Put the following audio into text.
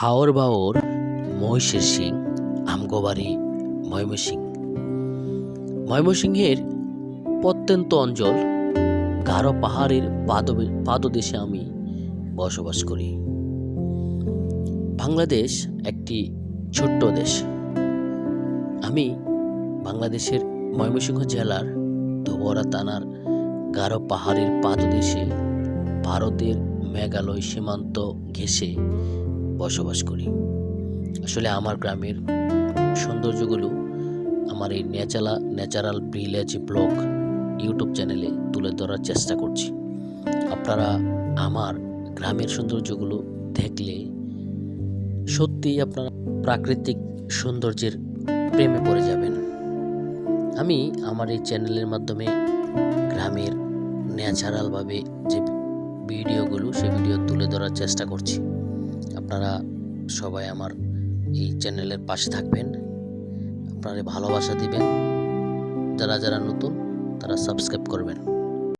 হাওর বাওর, মহিষের সিং আমগোবাড়ি ময়মনসিং ময়মনসিংহের প্রত্যন্ত অঞ্চল, গারো পাহাড়ের পাদ পাদদেশে আমি বসবাস করি। বাংলাদেশ একটি ছোট্ট দেশ। আমি বাংলাদেশের ময়মনসিংহ জেলার ধোবরা থানার গারো পাহাড়ের পাদদেশে ভারতের মেঘালয় সীমান্ত ঘেঁষে বসবাস করি। আসলে আমার গ্রামের সৌন্দর্যগুলো আমার এই natura natural village vlog YouTube চ্যানেলে তুলে ধরার চেষ্টা করছি। আপনারা আমার গ্রামের সৌন্দর্যগুলো দেখলে সত্যিই আপনারা প্রাকৃতিক সৌন্দর্যের প্রেমে পড়ে যাবেন। আমি আমার এই চ্যানেলের মাধ্যমে গ্রামের ন্যাচারালভাবে যে ভিডিওগুলো সেই ভিডিও তুলে ধরার চেষ্টা করছি। আপনারা সবাই আমার এই চ্যানেলের পাশে থাকবেন। আপনারা ভালোবাসা দিবেন। যারা যারা নতুন, তারা সাবস্ক্রাইব করবেন।